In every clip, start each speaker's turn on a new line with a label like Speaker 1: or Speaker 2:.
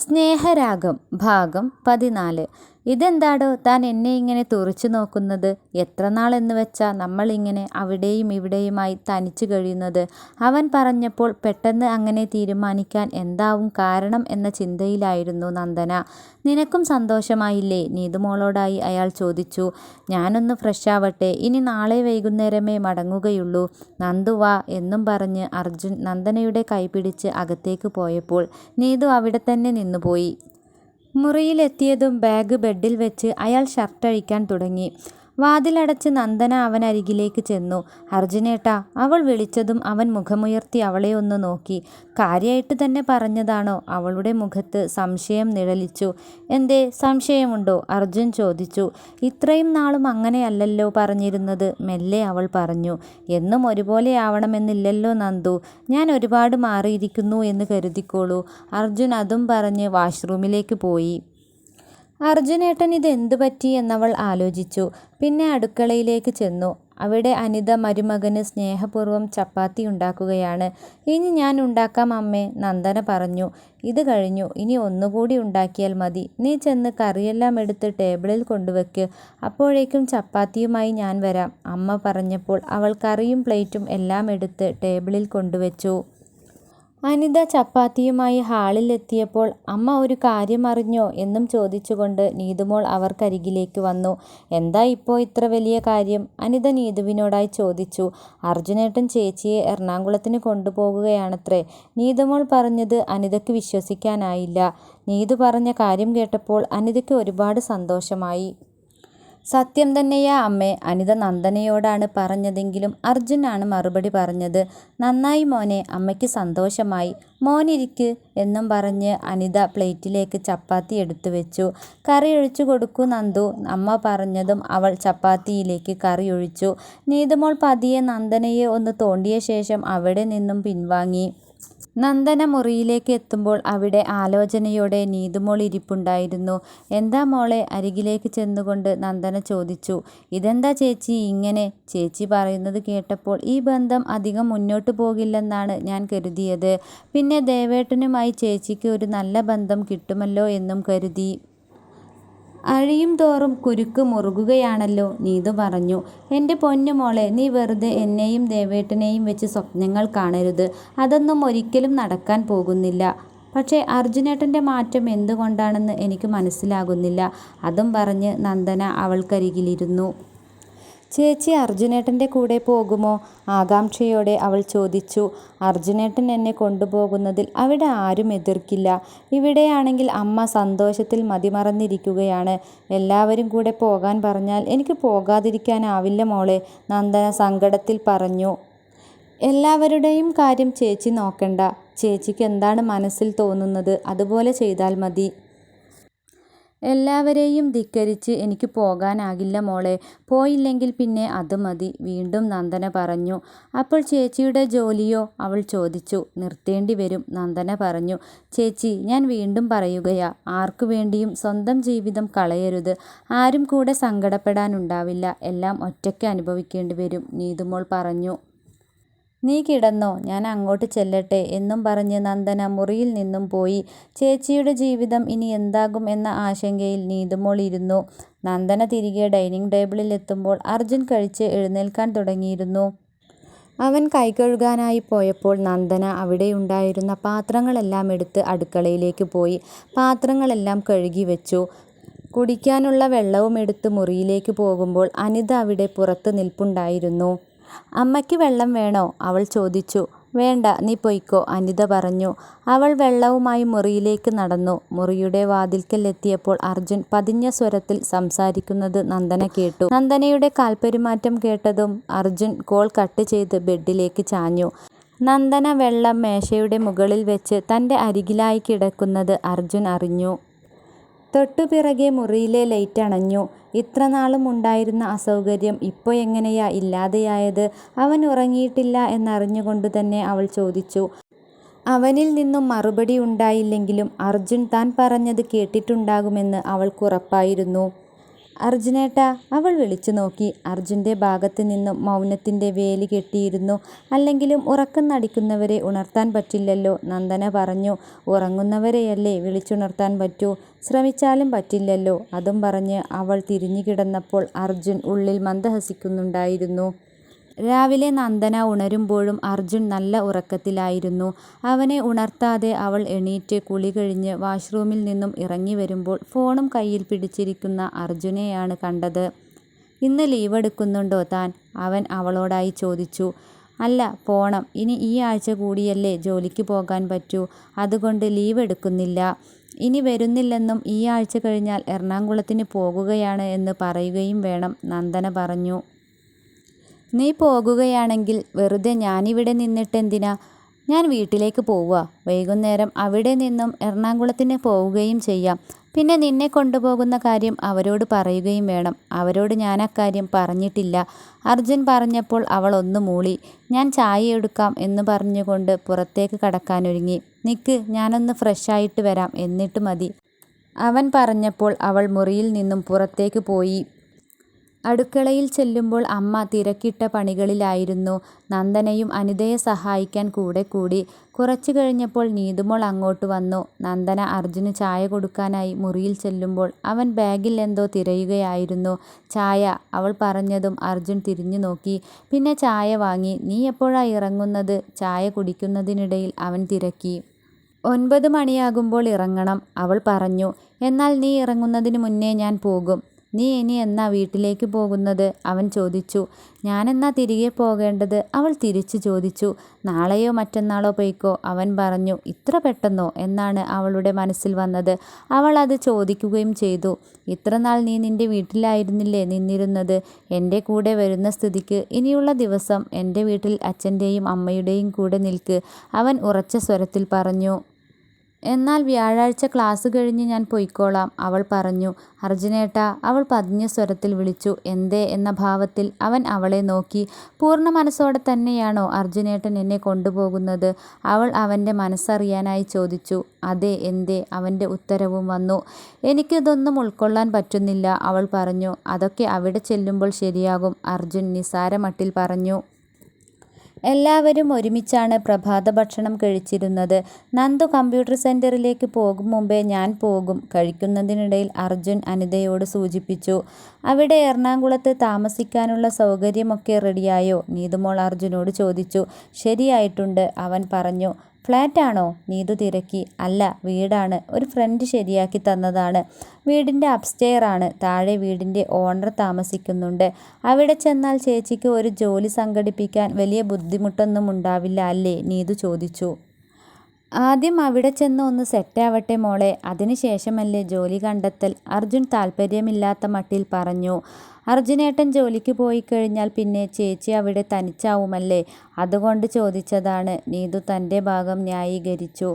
Speaker 1: സ്നേഹരാഗം ഭാഗം പതിനാല്. ഇതെന്താടോ താൻ എന്നെ ഇങ്ങനെ തുറച്ചു നോക്കുന്നത്? എത്ര നാളെന്ന് വെച്ചാൽ നമ്മളിങ്ങനെ അവിടെയും ഇവിടെയുമായി തനിച്ചു കഴിയുന്നത്? അവൻ പറഞ്ഞപ്പോൾ പെട്ടെന്ന് അങ്ങനെ തീരുമാനിക്കാൻ എന്താവും കാരണം എന്ന ചിന്തയിലായിരുന്നു നന്ദന. നിനക്കും സന്തോഷമായില്ലേ? നീതുമോളോടായി അയാൾ ചോദിച്ചു. ഞാനൊന്ന് ഫ്രഷാവട്ടെ ഇനി നാളെ വൈകുന്നേരമേ മടങ്ങുകയുള്ളൂ. നന്ദുവാ എന്നും പറഞ്ഞ് അർജുൻ നന്ദനയുടെ കൈപിടിച്ച് അകത്തേക്ക് പോയപ്പോൾ നീതു അവിടെ തന്നെ നിന്നുപോയി. മുറിയിലെത്തിയതും ബാഗ് ബെഡിൽ വെച്ച് അയാൾ ഷർട്ടഴിക്കാൻ തുടങ്ങി. വാതിലടച്ച് നന്ദന അവനരികിലേക്ക് ചെന്നു. അർജുനേട്ടാ അവൾ വിളിച്ചതും അവൻ മുഖമുയർത്തി അവളെ ഒന്ന് നോക്കി. കാര്യമായിട്ട് തന്നെ പറഞ്ഞതാണോ? അവളുടെ മുഖത്ത് സംശയം നിഴലിച്ചു. എന്തേ സംശയമുണ്ടോ? അർജുൻ ചോദിച്ചു. ഇത്രയും നാളും അങ്ങനെയല്ലല്ലോ പറഞ്ഞിരുന്നത് മെല്ലെ അവൾ പറഞ്ഞു. എന്നും ഒരുപോലെ ഒരുപോലെയാവണമെന്നില്ലല്ലോ നന്ദു. ഞാൻ ഒരുപാട് മാറിയിരിക്കുന്നു എന്ന് കരുതിക്കോളൂ. അർജുൻ അതും പറഞ്ഞ് വാഷ്റൂമിലേക്ക് പോയി. അർജുനേട്ടൻ ഇത് എന്തു പറ്റി എന്നവൾ ആലോചിച്ചു. പിന്നെ അടുക്കളയിലേക്ക് ചെന്നു. അവിടെ അനിത മരുമകന് സ്നേഹപൂർവം ചപ്പാത്തി ഉണ്ടാക്കുകയാണ്. ഇനി ഞാൻ ഉണ്ടാക്കാം അമ്മേ നന്ദന പറഞ്ഞു. ഇത് കഴിഞ്ഞു. ഇനി ഒന്നുകൂടി ഉണ്ടാക്കിയാൽ മതി. നീ ചെന്ന് കറിയെല്ലാം എടുത്ത് ടേബിളിൽ കൊണ്ടുവയ്ക്ക്. അപ്പോഴേക്കും ചപ്പാത്തിയുമായി ഞാൻ വരാം അമ്മ പറഞ്ഞപ്പോൾ അവൾ കറിയും പ്ലേറ്റും എല്ലാം എടുത്ത് ടേബിളിൽ കൊണ്ടുവച്ചു. അനിത ചപ്പാത്തിയുമായി ഹാളിൽ എത്തിയപ്പോൾ അമ്മ ഒരു കാര്യം അറിഞ്ഞോ എന്നും ചോദിച്ചുകൊണ്ട് നീതുമോൾ അവർക്കരികിലേക്ക് വന്നു. എന്താ ഇപ്പോൾ ഇത്ര വലിയ കാര്യം? അനിത നീതുവിനോടായി ചോദിച്ചു. അർജുനേട്ടൻ ചേച്ചിയെ എറണാകുളത്തിന് കൊണ്ടുപോകുകയാണത്രേ. നീതുമോൾ പറഞ്ഞത് അനിതയ്ക്ക് വിശ്വസിക്കാനായില്ല. നീതു പറഞ്ഞ കാര്യം കേട്ടപ്പോൾ അനിതയ്ക്ക് ഒരുപാട് സന്തോഷമായി. സത്യം തന്നെയാ അമ്മേ. അനിത നന്ദനയോടാണ് പറഞ്ഞതെങ്കിലും അർജുനാണ് മറുപടി പറഞ്ഞത്. നന്നായി മോനെ അമ്മയ്ക്ക് സന്തോഷമായി. മോനിരിക്ക് എന്നും പറഞ്ഞ് അനിത പ്ലേറ്റിലേക്ക് ചപ്പാത്തി എടുത്തു വെച്ചു കറി ഒഴിച്ചു കൊടുക്കൂ നന്ദു അമ്മ പറഞ്ഞതും അവൾ ചപ്പാത്തിയിലേക്ക് കറി ഒഴിച്ചു. നീതുമോൾ പതിയെ നന്ദനയെ ഒന്ന് തോണ്ടിയ ശേഷം അവിടെ നിന്നും പിൻവാങ്ങി. നന്ദന മുറിയിലേക്ക് എത്തുമ്പോൾ അവിടെ ആലോചനയോടെ നീതുമോൾ ഇരിപ്പുണ്ടായിരുന്നു. എന്താ മോളെ അരികിലേക്ക് ചെന്നുകൊണ്ട് നന്ദന ചോദിച്ചു. ഇതെന്താ ചേച്ചി ഇങ്ങനെ? ചേച്ചി പറയുന്നത് കേട്ടപ്പോൾ ഈ ബന്ധം അധികം മുന്നോട്ട് പോകില്ലെന്നാണ് ഞാൻ കരുതിയത്. പിന്നെ ദേവേട്ടനുമായി ചേച്ചിക്ക് ഒരു നല്ല ബന്ധം കിട്ടുമല്ലോ എന്നും കരുതി. അഴിയും തോറും കുരുക്ക് മുറുകുകയാണല്ലോ നീതു പറഞ്ഞു. എന്റെ പൊന്നു മോളെ നീ വെറുതെ എന്നെയും ദേവേട്ടനെയും വെച്ച് സ്വപ്നങ്ങൾ കാണരുത്. അതൊന്നും ഒരിക്കലും നടക്കാൻ പോകുന്നില്ല. പക്ഷേ അർജുനേട്ടന്റെ മാറ്റം എന്തുകൊണ്ടാണെന്ന് എനിക്ക് മനസ്സിലാകുന്നില്ല. അതും പറഞ്ഞ് നന്ദന അവൾക്കരികിലിരുന്നു. ചേച്ചി അർജുനേട്ടന്റെ കൂടെ പോകുമോ? ആകാംക്ഷയോടെ അവൾ ചോദിച്ചു. അർജുനേട്ടൻ എന്നെ കൊണ്ടുപോകുന്നതിൽ അവിടെ ആരും എതിർക്കില്ല. ഇവിടെയാണെങ്കിൽ അമ്മ സന്തോഷത്തിൽ മതിമറന്നിരിക്കുകയാണ്. എല്ലാവരും കൂടെ പോകാൻ പറഞ്ഞാൽ എനിക്ക് പോകാതിരിക്കാനാവില്ല മോളെ നന്ദന സങ്കടത്തിൽ പറഞ്ഞു. എല്ലാവരുടെയും കാര്യം ചേച്ചി നോക്കണ്ട. ചേച്ചിക്ക് എന്താണ് മനസ്സിൽ തോന്നുന്നത്? അതുപോലെ ചെയ്താൽ മതി. എല്ലാവരെയും ധിക്കരിച്ച് എനിക്ക് പോകാനാകില്ല മോളെ. പോയില്ലെങ്കിൽ പിന്നെ അത് മതി. വീണ്ടും നന്ദന പറഞ്ഞു. അപ്പോൾ ചേച്ചിയുടെ ജോലിയോ? അവൾ ചോദിച്ചു. നിർത്തേണ്ടി വരും നന്ദന പറഞ്ഞു. ചേച്ചി ഞാൻ വീണ്ടും പറയുകയാ. ആർക്കു വേണ്ടിയും സ്വന്തം ജീവിതം കളയരുത്. ആരും കൂടെ സങ്കടപ്പെടാനുണ്ടാവില്ല. എല്ലാം ഒറ്റയ്ക്ക് അനുഭവിക്കേണ്ടി വരും നീതുമോൾ പറഞ്ഞു. നീ കിടന്നോ ഞാൻ അങ്ങോട്ട് ചെല്ലട്ടെ എന്നും പറഞ്ഞ് നന്ദന മുറിയിൽ നിന്നും പോയി. ചേച്ചിയുടെ ജീവിതം ഇനി എന്താകും എന്ന ആശങ്കയിൽ നീതുമോൾ ഇരുന്നു. നന്ദന തിരികെ ഡൈനിങ് ടേബിളിൽ എത്തുമ്പോൾ അർജുൻ കഴിച്ച് എഴുന്നേൽക്കാൻ തുടങ്ങിയിരുന്നു. അവൻ കൈകഴുകാനായി പോയപ്പോൾ നന്ദന അവിടെ ഉണ്ടായിരുന്ന പാത്രങ്ങളെല്ലാം എടുത്ത് അടുക്കളയിലേക്ക് പോയി. പാത്രങ്ങളെല്ലാം കഴുകി വെച്ചു. കുടിക്കാനുള്ള വെള്ളവും എടുത്ത് മുറിയിലേക്ക് പോകുമ്പോൾ അനിത അവിടെ പുറത്ത് നിൽപ്പുണ്ടായിരുന്നു. അമ്മയ്ക്ക് വെള്ളം വേണോ? അവൾ ചോദിച്ചു. വേണ്ട നീ പൊയ്ക്കോ അനിത പറഞ്ഞു. അവൾ വെള്ളവുമായി മുറിയിലേക്ക് നടന്നു. മുറിയുടെ വാതിൽക്കൽ എത്തിയപ്പോൾ അർജുൻ പതിഞ്ഞ സ്വരത്തിൽ സംസാരിക്കുന്നത് നന്ദന കേട്ടു. നന്ദനയുടെ കാൽപ്പെരുമാറ്റം കേട്ടതും അർജുൻ കോൾ കട്ട് ചെയ്ത് ബെഡിലേക്ക് ചാഞ്ഞു. നന്ദന വെള്ളം മേശയുടെ മുകളിൽ വെച്ച് തന്റെ അരികിലായി കിടക്കുന്നത് അർജുൻ അറിഞ്ഞു. തൊട്ടുപിറകെ മുറിയിലെ ലൈറ്റ് അണഞ്ഞു. ഇത്ര നാളും ഉണ്ടായിരുന്ന അസൗകര്യം ഇപ്പോൾ എങ്ങനെയാ ഇല്ലാതെയായത്? അവൻ ഉറങ്ങിയിട്ടില്ല എന്നറിഞ്ഞുകൊണ്ട് തന്നെ അവൾ ചോദിച്ചു. അവനിൽ നിന്നും മറുപടി ഉണ്ടായില്ലെങ്കിലും അർജുൻ താൻ പറഞ്ഞത് കേട്ടിട്ടുണ്ടാകുമെന്ന് അവൾക്കുറപ്പായിരുന്നു അർജുനേട്ടാ അവൾ വിളിച്ചു നോക്കി. അർജുന്റെ ഭാഗത്ത് നിന്നും മൗനത്തിന്റെ വേലി കെട്ടിയിരുന്നു. അല്ലെങ്കിലും ഉറക്കം നടിക്കുന്നവരെ ഉണർത്താൻ പറ്റില്ലല്ലോ. നന്ദന പറഞ്ഞു ഉറങ്ങുന്നവരെയല്ലേ വിളിച്ചുണർത്താൻ പറ്റൂ? ശ്രമിച്ചാലും പറ്റില്ലല്ലോ. അതും പറഞ്ഞ് അവൾ തിരിഞ്ഞു കിടന്നപ്പോൾ അർജുൻ ഉള്ളിൽ മന്ദഹസിക്കുന്നുണ്ടായിരുന്നു. രാവിലെ നന്ദന ഉണരുമ്പോഴും അർജുൻ നല്ല ഉറക്കത്തിലായിരുന്നു. അവനെ ഉണർത്താതെ അവൾ എണീറ്റ് കുളി കഴിഞ്ഞ് വാഷ്റൂമിൽ നിന്നും ഇറങ്ങി വരുമ്പോൾ ഫോണും കയ്യിൽ പിടിച്ചിരിക്കുന്ന അർജുനെയാണ് കണ്ടത്. ഇന്ന് ലീവ് എടുക്കുന്നുണ്ടോ താൻ? അവൻ അവളോടായി ചോദിച്ചു. അല്ല പോണം. ഇനി ഈ ആഴ്ച കൂടിയല്ലേ ജോലിക്ക് പോകാൻ പറ്റൂ. അതുകൊണ്ട് ലീവ് എടുക്കുന്നില്ല. ഇനി വരുന്നില്ലെന്നും ഈ ആഴ്ച കഴിഞ്ഞാൽ എറണാകുളത്തിന് പോകുകയാണ് എന്ന് പറയുകയും വേണം നന്ദന പറഞ്ഞു. നീ പോകുകയാണെങ്കിൽ വെറുതെ ഞാനിവിടെ നിന്നിട്ടെന്തിനാ? ഞാൻ വീട്ടിലേക്ക് പോവുക. വൈകുന്നേരം അവിടെ നിന്നും എറണാകുളത്തിന് പോവുകയും ചെയ്യാം. പിന്നെ നിന്നെ കൊണ്ടുപോകുന്ന കാര്യം അവരോട് പറയുകയും വേണം. അവരോട് ഞാൻ അക്കാര്യം പറഞ്ഞിട്ടില്ല. അർജുൻ പറഞ്ഞപ്പോൾ അവൾ ഒന്ന് മൂളി. ഞാൻ ചായ എടുക്കാം എന്ന് പറഞ്ഞുകൊണ്ട് പുറത്തേക്ക് കടക്കാനൊരുങ്ങി നിക്ക് ഞാനൊന്ന് ഫ്രഷായിട്ട് വരാം. എന്നിട്ട് മതി. അവൻ പറഞ്ഞപ്പോൾ അവൾ മുറിയിൽ നിന്നും പുറത്തേക്ക് പോയി. അടുക്കളയിൽ ചെല്ലുമ്പോൾ അമ്മ തിരക്കിട്ട പണികളിലായിരുന്നു. നന്ദനയും അനിതയെ സഹായിക്കാൻ കൂടെ കൂടി. കുറച്ചു കഴിഞ്ഞപ്പോൾ നീതുമോൾ അങ്ങോട്ട് വന്നു. നന്ദന അർജുന് ചായ കൊടുക്കാനായി മുറിയിൽ ചെല്ലുമ്പോൾ അവൻ ബാഗിൽ എന്തോ തിരയുകയായിരുന്നു. ചായ അവൾ പറഞ്ഞതും അർജുൻ തിരിഞ്ഞു നോക്കി. പിന്നെ ചായ വാങ്ങി. നീ എപ്പോഴാ ഇറങ്ങുന്നത്? ചായ കുടിക്കുന്നതിനിടയിൽ അവൻ തിരക്കി. ഒൻപത് മണിയാകുമ്പോൾ ഇറങ്ങണം അവൾ പറഞ്ഞു. എന്നാൽ നീ ഇറങ്ങുന്നതിന് മുന്നേ ഞാൻ പോകും. നീ ഇനി എന്നാ വീട്ടിലേക്ക് പോകുന്നത്? അവൻ ചോദിച്ചു. ഞാനെന്നാ തിരികെ പോകേണ്ടത്? അവൾ തിരിച്ചു ചോദിച്ചു. നാളെയോ മറ്റന്നാളോ പോയിക്കോ? അവൻ പറഞ്ഞു. ഇത്ര പെട്ടെന്നോ? എന്നാണ് അവളുടെ മനസ്സിൽ വന്നത്. അവൾ അത് ചോദിക്കുകയും ചെയ്തു. ഇത്ര നാൾ നീ നിന്റെ വീട്ടിലായിരുന്നില്ലേ നിന്നിരുന്നത്? എന്റെ കൂടെ വരുന്ന സ്ഥിതിക്ക് ഇനിയുള്ള ദിവസം എന്റെ വീട്ടിൽ അച്ഛന്റെയും അമ്മയുടെയും കൂടെ നിൽക്ക് അവൻ ഉറച്ച സ്വരത്തിൽ പറഞ്ഞു. എന്നാൽ വ്യാഴാഴ്ച ക്ലാസ് കഴിഞ്ഞ് ഞാൻ പൊയ്ക്കോളാം അവൾ പറഞ്ഞു. അർജുനേട്ട അവൾ പതിഞ്ഞ സ്വരത്തിൽ വിളിച്ചു. എന്തേ എന്ന ഭാവത്തിൽ അവൻ അവളെ നോക്കി. പൂർണ മനസ്സോടെ തന്നെയാണോ അർജുനേട്ടൻ എന്നെ കൊണ്ടുപോകുന്നത്? അവൾ അവന്റെ മനസ്സറിയാനായി ചോദിച്ചു. അതെ എന്തേ? അവന്റെ ഉത്തരവും വന്നു. എനിക്കിതൊന്നും ഉൾക്കൊള്ളാൻ പറ്റുന്നില്ല അവൾ പറഞ്ഞു. അതൊക്കെ അവിടെ ചെല്ലുമ്പോൾ ശരിയാകും അർജുൻ നിസാരമട്ടിൽ പറഞ്ഞു. എല്ലാവരും ഒരുമിച്ചാണ് പ്രഭാത ഭക്ഷണം കഴിച്ചിരുന്നത്. നന്ദു കമ്പ്യൂട്ടർ സെന്ററിലേക്ക് പോകും മുമ്പേ ഞാൻ പോകും കഴിക്കുന്നതിനിടയിൽ അർജുൻ അനിതയോട് സൂചിപ്പിച്ചു. അവിടെ എറണാകുളത്ത് താമസിക്കാനുള്ള സൗകര്യമൊക്കെ റെഡിയായോ? നീതുമോൾ അർജുനോട് ചോദിച്ചു. ശരിയായിട്ടുണ്ട് അവൻ പറഞ്ഞു. ഫ്ലാറ്റാണോ? നീതു തിരക്കി. അല്ല വീടാണ്. ഒരു ഫ്രണ്ട് ശരിയാക്കി തന്നതാണ്. വീടിന്റെ അപ്സ്റ്റെയർ ആണ് താഴെ വീടിന്റെ ഓണർ താമസിക്കുന്നുണ്ട്. അവിടെ ചെന്നാൽ ചേച്ചിക്ക് ഒരു ജോലി സംഘടിപ്പിക്കാൻ വലിയ ബുദ്ധിമുട്ടൊന്നും ഉണ്ടാവില്ല അല്ലേ? നീതു ചോദിച്ചു. ആദ്യം അവിടെ ചെന്ന് ഒന്ന് സെറ്റാവട്ടെ മോളെ. അതിനുശേഷമല്ലേ ജോലി കണ്ടെത്തൽ? അർജുൻ താല്പര്യമില്ലാത്ത മട്ടിൽ പറഞ്ഞു. അർജുനേട്ടൻ ജോലിക്ക് പോയി കഴിഞ്ഞാൽ പിന്നെ ചേച്ചി അവിടെ തനിച്ചാവുമല്ലേ? അതുകൊണ്ട് ചോദിച്ചതാണ്. നീതു തന്റെ ഭാഗം ന്യായീകരിച്ചു.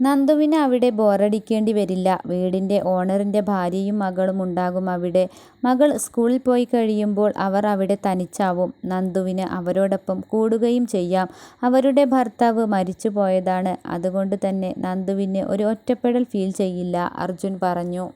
Speaker 1: നന്ദുവിന് അവിടെ ബോറടിക്കേണ്ടി വരില്ല. വീടിന്റെ ഓണറിന്റെ ഭാര്യയും മകളും ഉണ്ടാകും അവിടെ. മകൾ സ്കൂളിൽ പോയി കഴിയുമ്പോൾ അവർ അവിടെ തനിച്ചാവും. നന്ദുവിന് അവരോടൊപ്പം കൂടുകയും ചെയ്യാം. അവരുടെ ഭർത്താവ് മരിച്ചു പോയതാണ്. അതുകൊണ്ട് തന്നെ നന്ദുവിന് ഒരു ഒറ്റപ്പെടൽ ഫീൽ ചെയ്യില്ല അർജുൻ പറഞ്ഞു.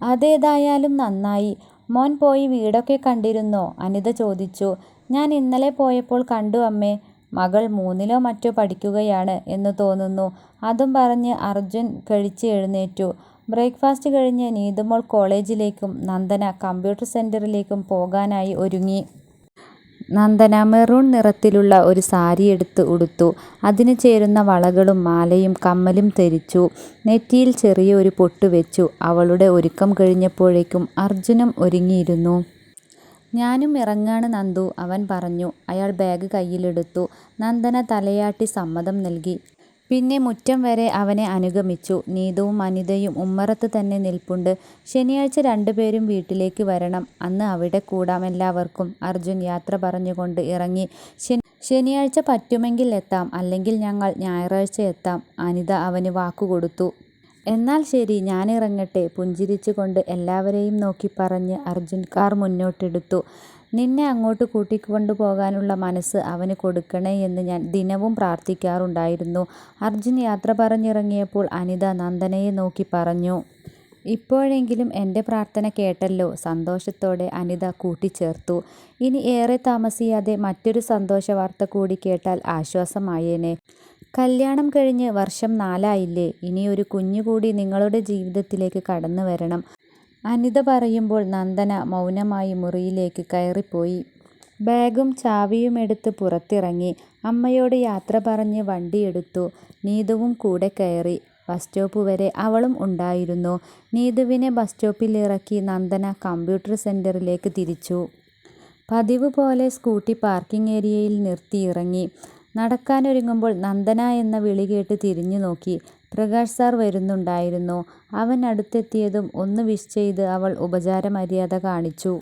Speaker 1: അതേതായാലും നന്നായി. മോൻ പോയി വീടൊക്കെ കണ്ടിരുന്നോ? അനിത ചോദിച്ചു. ഞാൻ ഇന്നലെ പോയപ്പോൾ കണ്ടു അമ്മേ. മകൾ മൂന്നിലോ മറ്റോ പഠിക്കുകയാണ് എന്ന് തോന്നുന്നു. അതും പറഞ്ഞ് അർജുൻ കഴിച്ച് എഴുന്നേറ്റു. ബ്രേക്ക്ഫാസ്റ്റ് കഴിഞ്ഞ് നീതുമോൾ കോളേജിലേക്കും നന്ദന കമ്പ്യൂട്ടർ സെന്ററിലേക്കും പോകാനായി ഒരുങ്ങി. നന്ദന മെറൂൺ നിറത്തിലുള്ള ഒരു സാരി എടുത്ത് ഉടുത്തു. അതിന് ചേരുന്ന വളകളും മാലയും കമ്മലും ധരിച്ചു. നെറ്റിയിൽ ചെറിയ ഒരു പൊട്ട് വെച്ചു. അവളുടെ ഒരുക്കം കഴിഞ്ഞപ്പോഴേക്കും അർജുനം ഒരുങ്ങിയിരുന്നു. ഞാനും ഇറങ്ങാണ് നന്ദു അവൻ പറഞ്ഞു. അയാൾ ബാഗ് കയ്യിലെടുത്തു. നന്ദന തലയാട്ടി സമ്മതം നൽകി. പിന്നെ മുറ്റം വരെ അവനെ അനുഗമിച്ചു. നീതുവും അനിതയും ഉമ്മറത്ത് തന്നെ നിൽപ്പുണ്ട്. ശനിയാഴ്ച രണ്ടുപേരും വീട്ടിലേക്ക് വരണം. അന്ന് അവിടെ കൂടാം എല്ലാവർക്കും. അർജുൻ യാത്ര പറഞ്ഞുകൊണ്ട് ഇറങ്ങി. ശനിയാഴ്ച പറ്റുമെങ്കിൽ എത്താം. അല്ലെങ്കിൽ ഞങ്ങൾ ഞായറാഴ്ച എത്താം. അനിത അവന് വാക്കുകൊടുത്തു. എന്നാൽ ശരി ഞാനിറങ്ങട്ടെ പുഞ്ചിരിച്ചുകൊണ്ട് എല്ലാവരെയും നോക്കി പറഞ്ഞ് അർജുൻ കാർ മുന്നോട്ടെടുത്തു. നിന്നെ അങ്ങോട്ട് കൂട്ടിക്കൊണ്ടു പോകാനുള്ള മനസ്സ് അവന് കൊടുക്കണേ എന്ന് ഞാൻ ദിനവും പ്രാർത്ഥിക്കാറുണ്ടായിരുന്നു. അർജുൻ യാത്ര പറഞ്ഞിറങ്ങിയപ്പോൾ അനിത നന്ദനയെ നോക്കി പറഞ്ഞു ഇപ്പോഴെങ്കിലും എന്റെ പ്രാർത്ഥന കേട്ടല്ലോ സന്തോഷത്തോടെ അനിത കൂട്ടിച്ചേർത്തു. ഇനി ഏറെ താമസിയാതെ മറ്റൊരു സന്തോഷ വാർത്ത കൂടി കേട്ടാൽ ആശ്വാസമായേനെ. കല്യാണം കഴിഞ്ഞ് വർഷം നാലായില്ലേ? ഇനി ഒരു കുഞ്ഞു കൂടി നിങ്ങളുടെ ജീവിതത്തിലേക്ക് കടന്നു വരണം. അനിത പറയുമ്പോൾ നന്ദന മൗനമായി മുറിയിലേക്ക് കയറിപ്പോയി. ബാഗും ചാവിയും എടുത്ത് പുറത്തിറങ്ങി. അമ്മയോട് യാത്ര പറഞ്ഞ് വണ്ടിയെടുത്തു നീതുവും കൂടെ കയറി. ബസ് സ്റ്റോപ്പ് വരെ അവളും ഉണ്ടായിരുന്നു. നീതുവിനെ ബസ് സ്റ്റോപ്പിൽ ഇറക്കി നന്ദന കമ്പ്യൂട്ടർ സെന്ററിലേക്ക് തിരിച്ചു. പതിവ് പോലെ സ്കൂട്ടി പാർക്കിംഗ് ഏരിയയിൽ നിർത്തി ഇറങ്ങി നടക്കാനൊരുങ്ങുമ്പോൾ നന്ദന എന്ന വിളി കേട്ട് തിരിഞ്ഞു നോക്കി പ്രകാശ് സാർ വരുന്നുണ്ടായിരുന്നു. അവൻ അടുത്തെത്തിയതും ഒന്ന് വിഷ് ചെയ്ത് അവൾ ഉപചാരമര്യാദ കാണിച്ചു.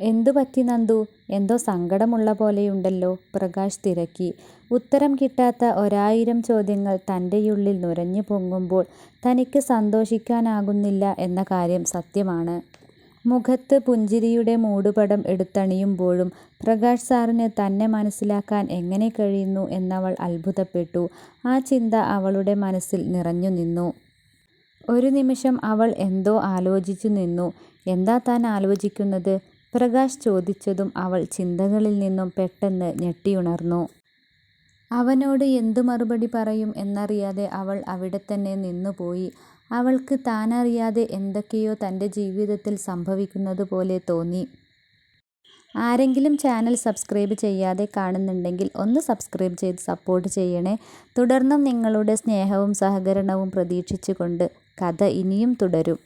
Speaker 1: എന്തു പറ്റി നന്ദു? എന്തോ സങ്കടമുള്ള പോലെയുണ്ടല്ലോ പ്രകാശ് തിരക്കി. ഉത്തരം കിട്ടാത്ത ഒരായിരം ചോദ്യങ്ങൾ തന്റെയുള്ളിൽ നുരഞ്ഞു പൊങ്ങുമ്പോൾ തനിക്ക് സന്തോഷിക്കാനാകുന്നില്ല എന്ന കാര്യം സത്യമാണ്. മുഖത്ത് പുഞ്ചിരിയുടെ മൂടുപടം എടുത്തണിയുമ്പോഴും പ്രകാശ് സാറിന് തന്നെ മനസ്സിലാക്കാൻ എങ്ങനെ കഴിയുന്നു എന്നവൾ അത്ഭുതപ്പെട്ടു. ആ ചിന്ത അവളുടെ മനസ്സിൽ നിറഞ്ഞു നിന്നു. ഒരു നിമിഷം അവൾ എന്തോ ആലോചിച്ചു നിന്നു. എന്താ താൻ ആലോചിക്കുന്നത്? പ്രകാശ് ചോദിച്ചതും അവൾ ചിന്തകളിൽ നിന്നും പെട്ടെന്ന് ഞെട്ടിയുണർന്നു. അവനോട് എന്തു മറുപടി പറയും എന്നറിയാതെ അവൾ അവിടെ തന്നെ നിന്നുപോയി. അവൾക്ക് താനറിയാതെ എന്തൊക്കെയോ തന്റെ ജീവിതത്തിൽ സംഭവിക്കുന്നത് പോലെ തോന്നി. ആരെങ്കിലും ചാനൽ സബ്സ്ക്രൈബ് ചെയ്യാതെ കാണുന്നുണ്ടെങ്കിൽ ഒന്ന് സബ്സ്ക്രൈബ് ചെയ്ത് സപ്പോർട്ട് ചെയ്യണേ. തുടർന്നും നിങ്ങളുടെ സ്നേഹവും സഹകരണവും പ്രതീക്ഷിച്ചുകൊണ്ട് കഥ ഇനിയും തുടരും.